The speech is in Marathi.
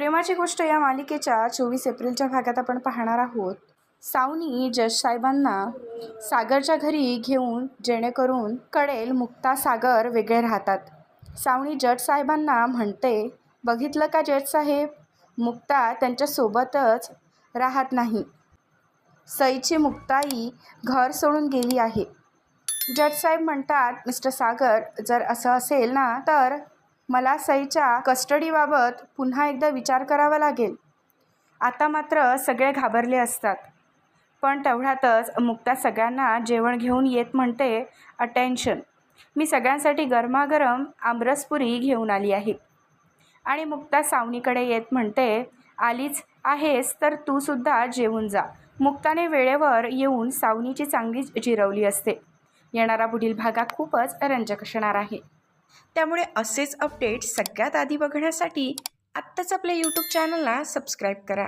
प्रेमाची गोष्ट या मालिकेच्या चोवीस एप्रिलच्या भागात आपण पाहणार आहोत. सावनी जज साहेबांना सागरच्या घरी घेऊन जेणेकरून कळेल मुक्ता सागर वेगळे राहतात. सावनी जज साहेबांना म्हणते बघितलं का जज साहेब? मुक्ता त्यांच्यासोबतच राहत नाही. सईची मुक्ताई घर सोडून गेली आहे. जज साहेब म्हणतात मिस्टर सागर जर असं असेल ना तर मला सईच्या कस्टडीबाबत पुन्हा एकदा विचार करावा लागेल. आता मात्र सगळे घाबरले असतात. पण तेवढ्यातच मुक्ता सगळ्यांना जेवण घेऊन येत म्हणते अटेन्शन. मी सगळ्यांसाठी गरमागरम आमरसपुरी घेऊन आली आहे. आणि मुक्ता सावनीकडे येत म्हणते आलीच आहेस तर तूसुद्धा जेवून जा. मुक्ताने वेळेवर येऊन सावनीची चांगलीच जिरवली असते. येणारा पुढील भागा खूपच रंजक असणार आहे. त्यामुळे असेच अपडेट सगळ्यात आधी बघण्यासाठी आत्ताच आपल्या यूट्यूब चॅनलला सबस्क्राईब करा.